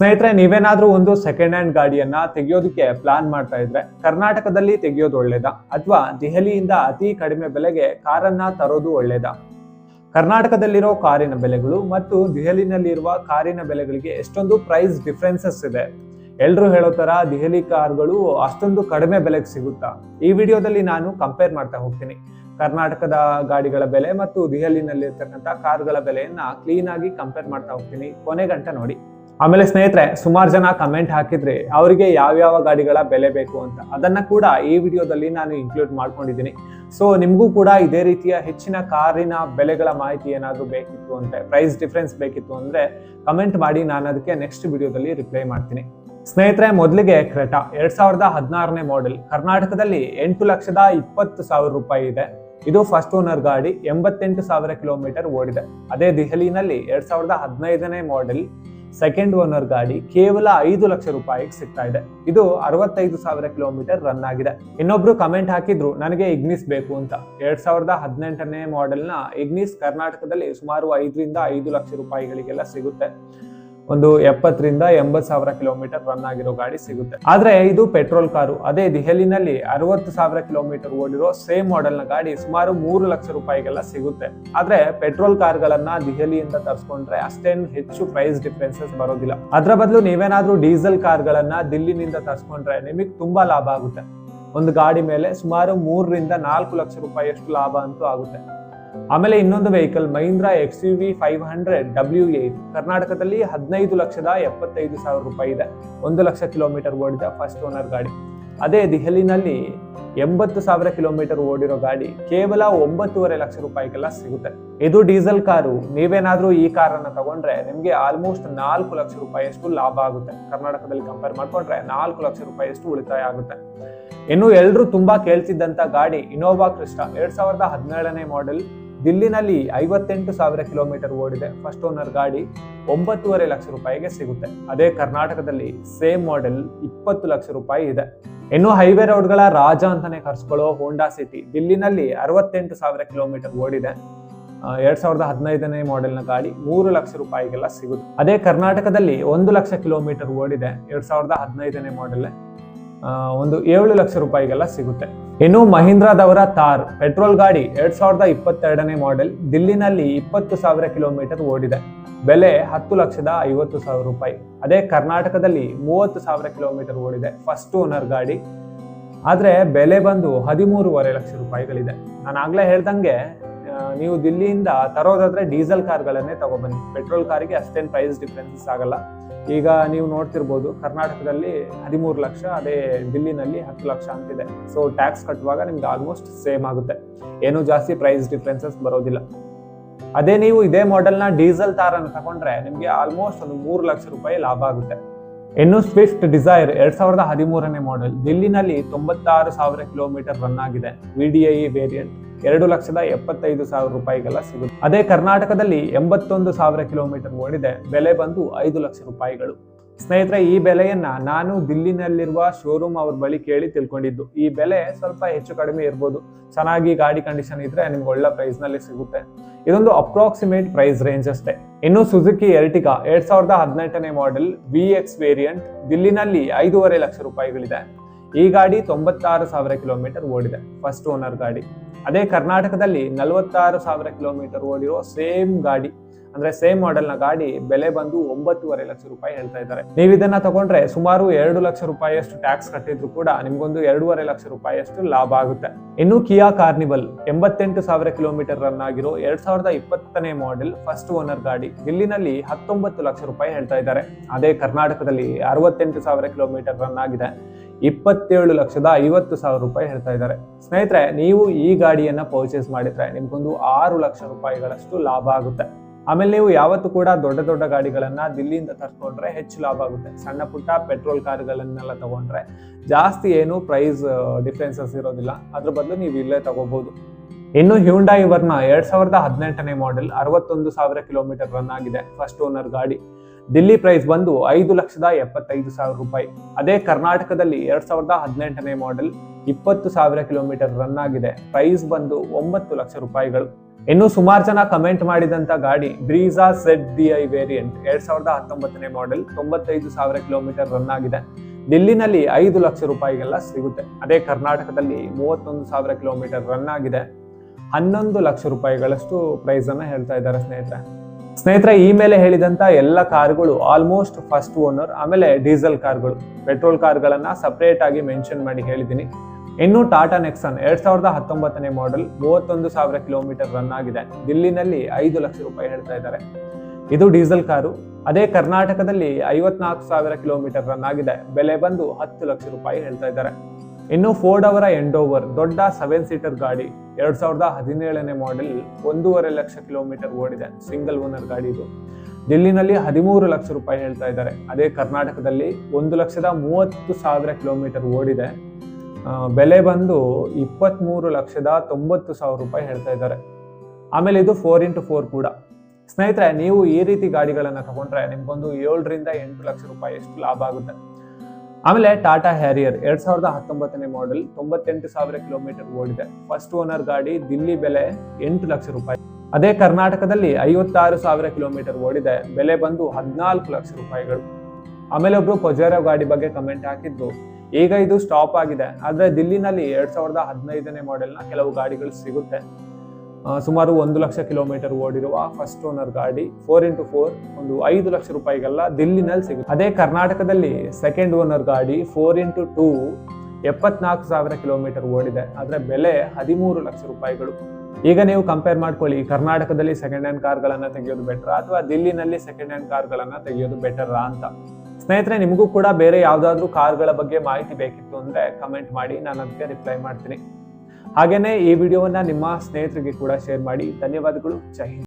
ಸ್ನೇಹಿತರೆ, ನೀವೇನಾದ್ರೂ ಒಂದು ಸೆಕೆಂಡ್ ಹ್ಯಾಂಡ್ ಗಾಡಿಯನ್ನ ತೆಗೆಯೋದಕ್ಕೆ ಪ್ಲಾನ್ ಮಾಡ್ತಾ ಇದ್ರೆ ಕರ್ನಾಟಕದಲ್ಲಿ ತೆಗೆಯೋದು ಒಳ್ಳೇದಾ? ಅಥವಾ ದೆಹಲಿಯಿಂದ ಅತಿ ಕಡಿಮೆ ಬೆಲೆಗೆ ಕಾರನ್ನ ತರೋದು ಒಳ್ಳೇದಾ? ಕರ್ನಾಟಕದಲ್ಲಿರೋ ಕಾರಿನ ಬೆಲೆಗಳು ಮತ್ತು ದೆಹಲಿನಲ್ಲಿರುವ ಕಾರಿನ ಬೆಲೆಗಳಿಗೆ ಎಷ್ಟೊಂದು ಪ್ರೈಸ್ ಡಿಫ್ರೆನ್ಸಸ್ ಇದೆ. ಎಲ್ಲರೂ ಹೇಳೋ ತರ ದೆಹಲಿ ಕಾರ್ಗಳು ಅಷ್ಟೊಂದು ಕಡಿಮೆ ಬೆಲೆಗೆ ಸಿಗುತ್ತಾ? ಈ ವಿಡಿಯೋದಲ್ಲಿ ನಾನು ಕಂಪೇರ್ ಮಾಡ್ತಾ ಹೋಗ್ತೀನಿ. ಕರ್ನಾಟಕದ ಗಾಡಿಗಳ ಬೆಲೆ ಮತ್ತು ದೆಹಲಿನಲ್ಲಿರ್ತಕ್ಕಂಥ ಕಾರ್ಗಳ ಬೆಲೆಯನ್ನ ಕ್ಲೀನ್ ಆಗಿ ಕಂಪೇರ್ ಮಾಡ್ತಾ ಹೋಗ್ತೀನಿ. ಕೊನೆ ಗಂಟ ನೋಡಿ. ಆಮೇಲೆ ಸ್ನೇಹಿತರೆ, ಸುಮಾರು ಜನ ಕಮೆಂಟ್ ಹಾಕಿದ್ರೆ, ಅವರಿಗೆ ಯಾವ್ಯಾವ ಗಾಡಿಗಳ ಬೆಲೆ ಬೇಕು ಅಂತ. ಅದನ್ನ ಕೂಡ ಈ ವಿಡಿಯೋದಲ್ಲಿ ನಾನು ಇನ್ಕ್ಲೂಡ್ ಮಾಡ್ಕೊಂಡಿದ್ದೀನಿ. ಸೊ ನಿಮಗೂ ಕೂಡ ಇದೇ ರೀತಿಯ ಹೆಚ್ಚಿನ ಕಾರಿನ ಬೆಲೆಗಳ ಮಾಹಿತಿ ಏನಾದರೂ ಬೇಕಿತ್ತು ಅಂದ್ರೆ ಪ್ರೈಸ್ ಡಿಫ್ರೆನ್ಸ್ ಬೇಕಿತ್ತು ಅಂದ್ರೆ ಕಮೆಂಟ್ ಮಾಡಿ, ನಾನು ಅದಕ್ಕೆ ನೆಕ್ಸ್ಟ್ ವಿಡಿಯೋದಲ್ಲಿ ರಿಪ್ಲೈ ಮಾಡ್ತೀನಿ. ಸ್ನೇಹಿತರೆ, ಮೊದಲಿಗೆ ಕ್ರೆಟಾ ಎರಡ್ ಸಾವಿರದ ಹದಿನಾರನೇ ಮಾಡೆಲ್ ಕರ್ನಾಟಕದಲ್ಲಿ ಎಂಟು ಲಕ್ಷದ ಇಪ್ಪತ್ತು ಸಾವಿರ ರೂಪಾಯಿ ಇದೆ. ಇದು ಫಸ್ಟ್ ಓನರ್ ಗಾಡಿ, ಎಂಬತ್ತೆಂಟು ಸಾವಿರ ಕಿಲೋಮೀಟರ್ ಓಡಿದೆ. ಅದೇ ದೆಹಲಿನಲ್ಲಿ ಎರಡ್ ಸಾವಿರದ ಹದಿನೈದನೇ ಮಾಡೆಲ್ ಸೆಕೆಂಡ್ ಓನರ್ ಗಾಡಿ ಕೇವಲ ಐದು ಲಕ್ಷ ರೂಪಾಯಿಗೆ ಸಿಗ್ತಾ ಇದೆ. ಇದು ಅರವತ್ತೈದು ಸಾವಿರ ಕಿಲೋಮೀಟರ್ ರನ್ ಆಗಿದೆ. ಇನ್ನೊಬ್ರು ಕಮೆಂಟ್ ಹಾಕಿದ್ರು, ನನಗೆ ಇಗ್ನಿಸ್ ಬೇಕು ಅಂತ. ಎರಡ್ ಸಾವಿರದ ಹದಿನೆಂಟನೇ ಮಾಡೆಲ್ನ ಇಗ್ನಿಸ್ ಕರ್ನಾಟಕದಲ್ಲಿ ಸುಮಾರು ಐದರಿಂದ ಐದು ಲಕ್ಷ ರೂಪಾಯಿಗಳಿಗೆಲ್ಲ ಸಿಗುತ್ತೆ. ಒಂದು ಎಪ್ಪತ್ತರಿಂದ ಎಂಬತ್ತು ಸಾವಿರ ಕಿಲೋಮೀಟರ್ ರನ್ ಆಗಿರೋ ಗಾಡಿ ಸಿಗುತ್ತೆ. ಆದ್ರೆ ಇದು ಪೆಟ್ರೋಲ್ ಕಾರು. ಅದೇ ದೆಹಲಿನಲ್ಲಿ ಅರವತ್ತು ಸಾವಿರ ಕಿಲೋಮೀಟರ್ ಓಡಿರೋ ಸೇಮ್ ಮಾಡೆಲ್ನ ಗಾಡಿ ಸುಮಾರು ಮೂರು ಲಕ್ಷ ರೂಪಾಯಿಗೆಲ್ಲ ಸಿಗುತ್ತೆ. ಆದ್ರೆ ಪೆಟ್ರೋಲ್ ಕಾರ್ಗಳನ್ನ ದೆಹಲಿಯಿಂದ ತರ್ಸ್ಕೊಂಡ್ರೆ ಅಷ್ಟೇನು ಹೆಚ್ಚು ಪ್ರೈಸ್ ಡಿಫ್ರೆನ್ಸಸ್ ಬರೋದಿಲ್ಲ. ಅದ್ರ ಬದಲು ನೀವೇನಾದ್ರೂ ಡೀಸೆಲ್ ಕಾರ್ಗಳನ್ನ ದಿಲ್ಲಿನಿಂದ ತರ್ಸ್ಕೊಂಡ್ರೆ ನಿಮಗೆ ತುಂಬಾ ಲಾಭ ಆಗುತ್ತೆ. ಒಂದು ಗಾಡಿ ಮೇಲೆ ಸುಮಾರು ಮೂರರಿಂದ ನಾಲ್ಕು ಲಕ್ಷ ರೂಪಾಯಿಯಷ್ಟು ಲಾಭ ಅಂತೂ ಆಗುತ್ತೆ. ಆಮೇಲೆ ಇನ್ನೊಂದು vehicle, Mahindra X U V five hundred W eight ಕರ್ನಾಟಕದಲ್ಲಿ ಹದಿನೈದು ಲಕ್ಷದ ಎಪ್ಪತ್ತೈದು ಸಾವಿರ ರೂಪಾಯಿ ಇದೆ. ಒಂದು ಲಕ್ಷ ಕಿಲೋಮೀಟರ್ ಓಡಿದ ಫಸ್ಟ್ ಓನರ್ ಗಾಡಿ. ಅದೇ ದೆಹಲಿನಲ್ಲಿ ಎಂಬತ್ತು ಸಾವಿರ ಕಿಲೋಮೀಟರ್ ಓಡಿರೋ ಗಾಡಿ ಕೇವಲ ಒಂಬತ್ತೂವರೆ ಲಕ್ಷ ರೂಪಾಯಿಗೆಲ್ಲ ಸಿಗುತ್ತೆ. ಇದು ಡೀಸೆಲ್ ಕಾರು. ನೀವೇನಾದ್ರೂ ಈ ಕಾರನ್ನು ತಗೊಂಡ್ರೆ ನಿಮಗೆ ಆಲ್ಮೋಸ್ಟ್ ನಾಲ್ಕು ಲಕ್ಷ ರೂಪಾಯಿಯಷ್ಟು ಲಾಭ ಆಗುತ್ತೆ. ಕರ್ನಾಟಕದಲ್ಲಿ ಕಂಪೇರ್ ಮಾಡ್ಕೊಂಡ್ರೆ ನಾಲ್ಕು ಲಕ್ಷ ರೂಪಾಯಿಯಷ್ಟು ಉಳಿತಾಯ ಆಗುತ್ತೆ. ಇನ್ನು ಎಲ್ಲರೂ ತುಂಬಾ ಕೇಳ್ತಿದ್ದಂತ ಗಾಡಿ ಇನೋವಾ ಕ್ರಿಸ್ಟಾ ಎರಡ್ ಸಾವಿರದ ಹದಿನೇಳನೇ ಮಾಡೆಲ್ ದಿಲ್ಲಿನಲ್ಲಿ ಐವತ್ತೆಂಟು ಸಾವಿರ ಕಿಲೋಮೀಟರ್ ಓಡಿದೆ. ಫಸ್ಟ್ ಓನರ್ ಗಾಡಿ ಒಂಬತ್ತೂವರೆ ಲಕ್ಷ ರೂಪಾಯಿಗೆ ಸಿಗುತ್ತೆ. ಅದೇ ಕರ್ನಾಟಕದಲ್ಲಿ ಸೇಮ್ ಮಾಡೆಲ್ ಇಪ್ಪತ್ತು ಲಕ್ಷ ರೂಪಾಯಿ ಇದೆ. ಇನ್ನು ಹೈವೇ ರೋಡ್ಗಳ ರಾಜ ಅಂತಾನೆ ಕರ್ಸ್ಕೊಳ್ಳೋ ಹೋಂಡಾ ಸಿಟಿ ದಿಲ್ಲಿನಲ್ಲಿ ಅರವತ್ತೆಂಟು ಸಾವಿರ ಕಿಲೋಮೀಟರ್ ಓಡಿದೆ. ಎರಡ್ ಸಾವಿರದ ಹದಿನೈದನೇ ಮಾಡೆಲ್ನ ಗಾಡಿ ಮೂರು ಲಕ್ಷ ರೂಪಾಯಿಗೆಲ್ಲ ಸಿಗುತ್ತೆ. ಅದೇ ಕರ್ನಾಟಕದಲ್ಲಿ ಒಂದು ಲಕ್ಷ ಕಿಲೋಮೀಟರ್ ಓಡಿದೆ. ಎರಡ್ ಸಾವಿರದ ಹದಿನೈದನೇ ಮಾಡೆಲ್ ಒಂದು ಏಳು ಲಕ್ಷ ರೂಪಾಯಿಗೆಲ್ಲ ಸಿಗುತ್ತೆ. ಇನ್ನು ಮಹೀಂದ್ರಾದವರ ತಾರ್, ಪೆಟ್ರೋಲ್ ಗಾಡಿ ಎರಡ್ ಸಾವಿರದ ಇಪ್ಪತ್ತೆರಡನೇ ಮಾಡೆಲ್ ದಿಲ್ಲಿನಲ್ಲಿ ಇಪ್ಪತ್ತು ಸಾವಿರ ಕಿಲೋಮೀಟರ್ ಓಡಿದೆ. ಬೆಲೆ ಹತ್ತು ಲಕ್ಷದ ಐವತ್ತು ಸಾವಿರ ರೂಪಾಯಿ. ಅದೇ ಕರ್ನಾಟಕದಲ್ಲಿ ಮೂವತ್ತು ಸಾವಿರ ಕಿಲೋಮೀಟರ್ ಓಡಿದೆ ಫಸ್ಟ್ ಓನರ್ ಗಾಡಿ. ಆದ್ರೆ ಬೆಲೆ ಬಂದು ಹದಿಮೂರುವರೆ ಲಕ್ಷ ರೂಪಾಯಿಗಳಿದೆ. ನಾನು ಆಗ್ಲೇ ಹೇಳ್ದಂಗೆ ನೀವು ದಿಲ್ಲಿಯಿಂದ ತರೋದಾದ್ರೆ ಡೀಸೆಲ್ ಕಾರ್ಗಳನ್ನೇ ತಗೊಬನ್ನಿ. ಪೆಟ್ರೋಲ್ ಕಾರಿಗೆ ಅಷ್ಟೇನು ಪ್ರೈಸ್ ಡಿಫ್ರೆನ್ಸಸ್ ಆಗಲ್ಲ. ಈಗ ನೀವು ನೋಡ್ತಿರ್ಬೋದು, ಕರ್ನಾಟಕದಲ್ಲಿ ಹದಿಮೂರು ಲಕ್ಷ, ಅದೇ ದಿಲ್ಲಿನಲ್ಲಿ ಹತ್ತು ಲಕ್ಷ ಅಂತಿದೆ. ಸೊ ಟ್ಯಾಕ್ಸ್ ಕಟ್ಟುವಾಗ ನಿಮ್ಗೆ ಆಲ್ಮೋಸ್ಟ್ ಸೇಮ್ ಆಗುತ್ತೆ. ಏನೂ ಜಾಸ್ತಿ ಪ್ರೈಸ್ ಡಿಫ್ರೆನ್ಸಸ್ ಬರೋದಿಲ್ಲ. ಅದೇ ನೀವು ಇದೇ ಮಾಡೆಲ್ನ ಡೀಸೆಲ್ ತಾರನ್ನು ತಗೊಂಡ್ರೆ ನಿಮಗೆ ಆಲ್ಮೋಸ್ಟ್ ಒಂದು ಮೂರು ಲಕ್ಷ ರೂಪಾಯಿ ಲಾಭ ಆಗುತ್ತೆ. ಇನ್ನು ಸ್ವಿಫ್ಟ್ ಡಿಸೈರ್ ಎರಡ್ ಸಾವಿರದ ಹದಿಮೂರನೇ ಮಾಡೆಲ್ ದಿಲ್ಲಿನಲ್ಲಿ ತೊಂಬತ್ತಾರು ಸಾವಿರ ಕಿಲೋಮೀಟರ್ ರನ್ ಆಗಿದೆ. ವಿಡಿಐ ವೇರಿಯಂಟ್ ಎರಡು ಲಕ್ಷದ ಎಪ್ಪತ್ತೈದು ಸಾವಿರ ರೂಪಾಯಿಗೆಲ್ಲ ಸಿಗುತ್ತೆ. ಅದೇ ಕರ್ನಾಟಕದಲ್ಲಿ ಎಂಬತ್ತೊಂದು ಸಾವಿರ ಕಿಲೋಮೀಟರ್ ಓಡಿದೆ. ಬೆಲೆ ಬಂದು ಐದು ಲಕ್ಷ ರೂಪಾಯಿಗಳು. ಸ್ನೇಹಿತರೆ, ಈ ಬೆಲೆಯನ್ನ ನಾನು ದಿಲ್ಲಿನಲ್ಲಿರುವ ಶೋರೂಮ್ ಅವ್ರ ಬಳಿ ಕೇಳಿ ತಿಳ್ಕೊಂಡಿದ್ದು. ಈ ಬೆಲೆ ಸ್ವಲ್ಪ ಹೆಚ್ಚು ಕಡಿಮೆ ಇರ್ಬೋದು. ಚೆನ್ನಾಗಿ ಗಾಡಿ ಕಂಡೀಷನ್ ಇದ್ರೆ ನಿಮ್ಗೆ ಒಳ್ಳೆ ಪ್ರೈಸ್ನಲ್ಲಿ ಸಿಗುತ್ತೆ. ಇದೊಂದು ಅಪ್ರಾಕ್ಸಿಮೇಟ್ ಪ್ರೈಸ್ ರೇಂಜ್ ಅಷ್ಟೇ. ಇನ್ನು ಸುಜುಕಿ ಎರ್ಟಿಗಾ ಎರಡ್ ಸಾವಿರದ ಹದಿನೆಂಟನೇ ಮಾಡೆಲ್ ವಿ ಎಕ್ಸ್ ವೇರಿಯಂಟ್ ದಿಲ್ಲಿನಲ್ಲಿ ಐದೂವರೆ ಲಕ್ಷ ರೂಪಾಯಿಗಳಿದೆ. ಈ ಗಾಡಿ ತೊಂಬತ್ತಾರು ಸಾವಿರ ಕಿಲೋಮೀಟರ್ ಓಡಿದೆ ಫಸ್ಟ್ ಓನರ್ ಗಾಡಿ. ಅದೇ ಕರ್ನಾಟಕದಲ್ಲಿ ನಲವತ್ತಾರು ಸಾವಿರ ಕಿಲೋಮೀಟರ್ ಓಡಿರೋ ಸೇಮ್ ಗಾಡಿ. ಅಂದ್ರೆ ಸೇಮ್ ಮಾಡೆಲ್ನ ಗಾಡಿ ಬೆಲೆ ಬಂದು ಒಂಬತ್ತೂವರೆ ಲಕ್ಷ ರೂಪಾಯಿ ಹೇಳ್ತಾ ಇದ್ದಾರೆ. ನೀವು ಇದನ್ನ ತಗೊಂಡ್ರೆ ಸುಮಾರು ಎರಡು ಲಕ್ಷ ರೂಪಾಯಿಯಷ್ಟು ಟ್ಯಾಕ್ಸ್ ಕಟ್ಟಿದ್ರು ಕೂಡ ನಿಮ್ಗೊಂದು ಎರಡೂವರೆ ಲಕ್ಷ ರೂಪಾಯಿಯಷ್ಟು ಲಾಭ ಆಗುತ್ತೆ. ಇನ್ನು ಕಿಯಾ ಕಾರ್ನಿವಲ್ ಎಂಬತ್ತೆಂಟು ಸಾವಿರ ಕಿಲೋಮೀಟರ್ ರನ್ ಆಗಿರೋ ಎರಡ್ ಸಾವಿರದ ಇಪ್ಪತ್ತನೇ ಮಾಡೆಲ್ ಫಸ್ಟ್ ಓನರ್ ಗಾಡಿ ದಿಲ್ಲಿನಲ್ಲಿ ಹತ್ತೊಂಬತ್ತು ಲಕ್ಷ ರೂಪಾಯಿ ಹೇಳ್ತಾ ಇದ್ದಾರೆ. ಅದೇ ಕರ್ನಾಟಕದಲ್ಲಿ ಅರವತ್ತೆಂಟು ಸಾವಿರ ಕಿಲೋಮೀಟರ್ ರನ್ ಆಗಿದೆ. ಇಪ್ಪತ್ತೇಳು ಲಕ್ಷದ ಐವತ್ತು ಸಾವಿರ ರೂಪಾಯಿ ಹೇಳ್ತಾ ಇದ್ದಾರೆ. ಸ್ನೇಹಿತರೆ, ನೀವು ಈ ಗಾಡಿಯನ್ನ ಪರ್ಚೇಸ್ ಮಾಡಿದ್ರೆ ನಿಮ್ಗೊಂದು ಆರು ಲಕ್ಷ ರೂಪಾಯಿಗಳಷ್ಟು ಲಾಭ ಆಗುತ್ತೆ. ಆಮೇಲೆ ನೀವು ಯಾವತ್ತೂ ಕೂಡ ದೊಡ್ಡ ದೊಡ್ಡ ಗಾಡಿಗಳನ್ನ ದಿಲ್ಲಿಯಿಂದ ತರ್ಸ್ಕೊಂಡ್ರೆ ಹೆಚ್ಚು ಲಾಭ ಆಗುತ್ತೆ. ಸಣ್ಣ ಪುಟ್ಟ ಪೆಟ್ರೋಲ್ ಕಾರ್ಗಳನ್ನೆಲ್ಲ ತಗೊಂಡ್ರೆ ಜಾಸ್ತಿ ಏನು ಪ್ರೈಸ್ ಡಿಫ್ರೆನ್ಸಸ್ ಇರೋದಿಲ್ಲ. ಅದ್ರ ಬದಲು ನೀವು ಇಲ್ಲೇ ತಗೋಬಹುದು ಇನ್ನು ಹ್ಯೂಂಡಾಯಿ ವರ್ನ ಎರಡ್ ಸಾವಿರದ ಹದಿನೆಂಟನೇ ಮಾಡೆಲ್ ಅರವತ್ತೊಂದು ಸಾವಿರ ಕಿಲೋಮೀಟರ್ ರನ್ ಆಗಿದೆ ಫಸ್ಟ್ ಓನರ್ ಗಾಡಿ. ದಿಲ್ಲಿ ಪ್ರೈಸ್ ಬಂದು ಐದು ಲಕ್ಷದ ಎಪ್ಪತ್ತೈದು ಸಾವಿರ ರೂಪಾಯಿ. ಅದೇ ಕರ್ನಾಟಕದಲ್ಲಿ ಎರಡ್ ಸಾವಿರದ ಹದಿನೆಂಟನೇ ಮಾಡೆಲ್ ಇಪ್ಪತ್ತು ಸಾವಿರ ಕಿಲೋಮೀಟರ್ ರನ್ ಆಗಿದೆ ಪ್ರೈಸ್ ಬಂದು ಒಂಬತ್ತು ಲಕ್ಷ ರೂಪಾಯಿಗಳು. ಇನ್ನು ಸುಮಾರು ಜನ ಕಮೆಂಟ್ ಮಾಡಿದಂತ ಗಾಡಿ Brezza Z D I variant ಎರಡ್ ಸಾವಿರದ ಹತ್ತೊಂಬತ್ತನೇ ಮಾಡೆಲ್ ತೊಂಬತ್ತೈದು ಸಾವಿರ ಕಿಲೋಮೀಟರ್ ರನ್ ಆಗಿದೆ. ದಿಲ್ಲಿನಲ್ಲಿ ಐದು ಲಕ್ಷ ರೂಪಾಯಿಗೆಲ್ಲ ಸಿಗುತ್ತೆ. ಅದೇ ಕರ್ನಾಟಕದಲ್ಲಿ ಮೂವತ್ತೊಂದು ಸಾವಿರ ಕಿಲೋಮೀಟರ್ ರನ್ ಆಗಿದೆ. ಹನ್ನೊಂದು ಲಕ್ಷ ರೂಪಾಯಿಗಳಷ್ಟು ಪ್ರೈಸ್ ಅನ್ನ ಹೇಳ್ತಾ ಇದ್ದಾರೆ ಸ್ನೇಹಿತರೆ. ಸ್ನೇಹಿತರೆ, ಈ ಮೇಲೆ ಹೇಳಿದಂತ ಎಲ್ಲ ಕಾರ್ಗಳು ಆಲ್ಮೋಸ್ಟ್ ಫಸ್ಟ್ ಓನರ್ ಆಮೇಲೆ ಡೀಸೆಲ್ ಕಾರ್ಗಳು ಪೆಟ್ರೋಲ್ ಕಾರ್ಗಳನ್ನ ಸಪ್ರೇಟ್ ಆಗಿ ಮೆನ್ಷನ್ ಮಾಡಿ ಹೇಳಿದ್ದೀನಿ. ಇನ್ನು ಟಾಟಾ ನೆಕ್ಸನ್ ಎರಡ್ ಸಾವಿರದ ಹತ್ತೊಂಬತ್ತನೇ ಮಾಡೆಲ್ ಮೂವತ್ತೊಂದು ಸಾವಿರ ಕಿಲೋಮೀಟರ್ ರನ್ ಆಗಿದೆ. ದಿಲ್ಲಿನಲ್ಲಿ ಐದು ಲಕ್ಷ ರೂಪಾಯಿ ಹೇಳ್ತಾ ಇದ್ದಾರೆ. ಇದು ಡೀಸೆಲ್ ಕಾರು. ಅದೇ ಕರ್ನಾಟಕದಲ್ಲಿ ಐವತ್ನಾಲ್ಕು ಸಾವಿರ ಕಿಲೋಮೀಟರ್ ರನ್ ಆಗಿದೆ. ಬೆಲೆ ಬಂದು ಹತ್ತು ಲಕ್ಷ ರೂಪಾಯಿ ಹೇಳ್ತಾ ಇದ್ದಾರೆ. ಇನ್ನು ಫೋರ್ಡ್ ಅವರ ಎಂಡೋವರ್ ದೊಡ್ಡ ಸೆವೆನ್ ಸೀಟರ್ ಗಾಡಿ ಎರಡ್ ಸಾವಿರದ ಹದಿನೇಳನೇ ಮಾಡೆಲ್ ಒಂದೂವರೆ ಲಕ್ಷ ಕಿಲೋಮೀಟರ್ ಓಡಿದೆ. ಸಿಂಗಲ್ ಓನರ್ ಗಾಡಿ ಇದು. ದಿಲ್ಲಿನಲ್ಲಿ ಹದಿಮೂರು ಲಕ್ಷ ರೂಪಾಯಿ ಹೇಳ್ತಾ ಇದ್ದಾರೆ. ಅದೇ ಕರ್ನಾಟಕದಲ್ಲಿ ಒಂದು ಲಕ್ಷದ ಮೂವತ್ತು ಸಾವಿರ ಕಿಲೋಮೀಟರ್ ಓಡಿದೆ. ಬೆಲೆ ಬಂದು ಇಪ್ಪತ್ತ್ಮೂರು ಲಕ್ಷದ ತೊಂಬತ್ತು ಸಾವಿರ ರೂಪಾಯಿ ಹೇಳ್ತಾ ಇದ್ದಾರೆ. ಆಮೇಲೆ ಇದು ಫೋರ್ ಇಂಟು ಫೋರ್ ಕೂಡ. ಸ್ನೇಹಿತರೆ, ನೀವು ಈ ರೀತಿ ಗಾಡಿಗಳನ್ನು ತಗೊಂಡ್ರೆ ನಿಮ್ಗೊಂದು ಏಳರಿಂದ ಎಂಟು ಲಕ್ಷ ರೂಪಾಯಿ ಎಷ್ಟು ಲಾಭ ಆಗುತ್ತೆ. ಆಮೇಲೆ ಟಾಟಾ ಹ್ಯಾರಿಯರ್ ಎರಡ್ ಸಾವಿರದ ಹತ್ತೊಂಬತ್ತನೇ ಮಾಡೆಲ್ ತೊಂಬತ್ತೆಂಟು ಸಾವಿರ ಕಿಲೋಮೀಟರ್ ಓಡಿದೆ. ಫಸ್ಟ್ ಓನರ್ ಗಾಡಿ ದಿಲ್ಲಿ ಬೆಲೆ ಎಂಟು ಲಕ್ಷ ರೂಪಾಯಿ. ಅದೇ ಕರ್ನಾಟಕದಲ್ಲಿ ಐವತ್ತಾರು ಸಾವಿರ ಕಿಲೋಮೀಟರ್ ಓಡಿದೆ. ಬೆಲೆ ಬಂದು ಹದಿನಾಲ್ಕು ಲಕ್ಷ ರೂಪಾಯಿಗಳು. ಆಮೇಲೆ ಒಬ್ರು ಪೊಜಾರೋ ಗಾಡಿ ಬಗ್ಗೆ ಕಮೆಂಟ್ ಹಾಕಿದ್ರು ಈಗ ಇದು ಸ್ಟಾಪ್ ಆಗಿದೆ. ಆದರೆ ದಿಲ್ಲಿನಲ್ಲಿ ಎರಡ್ ಸಾವಿರದ ಹದಿನೈದನೇ ಮಾಡೆಲ್ನ ಕೆಲವು ಗಾಡಿಗಳು ಸಿಗುತ್ತೆ. ಸುಮಾರು ಒಂದು ಲಕ್ಷ ಕಿಲೋಮೀಟರ್ ಓಡಿರುವ ಫಸ್ಟ್ ಓನರ್ ಗಾಡಿ ಫೋರ್ ಇಂಟು ಫೋರ್ ಒಂದು ಐದು ಲಕ್ಷ ರೂಪಾಯಿಗೆಲ್ಲ ದಿಲ್ಲಿನಲ್ಲಿ ಸಿಗುತ್ತೆ. ಅದೇ ಕರ್ನಾಟಕದಲ್ಲಿ ಸೆಕೆಂಡ್ ಓನರ್ ಗಾಡಿ ಫೋರ್ ಇಂಟು ಟೂ ಎಪ್ಪತ್ನಾಲ್ಕು ಸಾವಿರ ಕಿಲೋಮೀಟರ್ ಓಡಿದೆ. ಆದ್ರೆ ಬೆಲೆ ಹದಿಮೂರು ಲಕ್ಷ ರೂಪಾಯಿಗಳು. ಈಗ ನೀವು ಕಂಪೇರ್ ಮಾಡ್ಕೊಳ್ಳಿ, ಕರ್ನಾಟಕದಲ್ಲಿ ಸೆಕೆಂಡ್ ಹ್ಯಾಂಡ್ ಕಾರ್ಗಳನ್ನು ತೆಗೆಯೋದು ಬೆಟರ್ ಅಥವಾ ದಿಲ್ಲಿನಲ್ಲಿ ಸೆಕೆಂಡ್ ಹ್ಯಾಂಡ್ ಕಾರ್ಗಳನ್ನು ತೆಗೆಯೋದು ಬೆಟರ್ ಅಂತ? ಸ್ನೇಹಿತರೆ, ನಿಮಗೂ ಕೂಡ ಬೇರೆ ಯಾವುದಾದ್ರೂ ಕಾರ್ಗಳ ಬಗ್ಗೆ ಮಾಹಿತಿ ಬೇಕಿತ್ತು ಅಂದ್ರೆ ಕಮೆಂಟ್ ಮಾಡಿ, ನಾನು ಅದಕ್ಕೆ ರಿಪ್ಲೈ ಮಾಡ್ತೀನಿ. ಹಾಗೇನೆ ಈ ವಿಡಿಯೋವನ್ನ ನಿಮ್ಮ ಸ್ನೇಹಿತರಿಗೆ ಕೂಡ ಶೇರ್ ಮಾಡಿ. ಧನ್ಯವಾದಗಳು. ಜೈ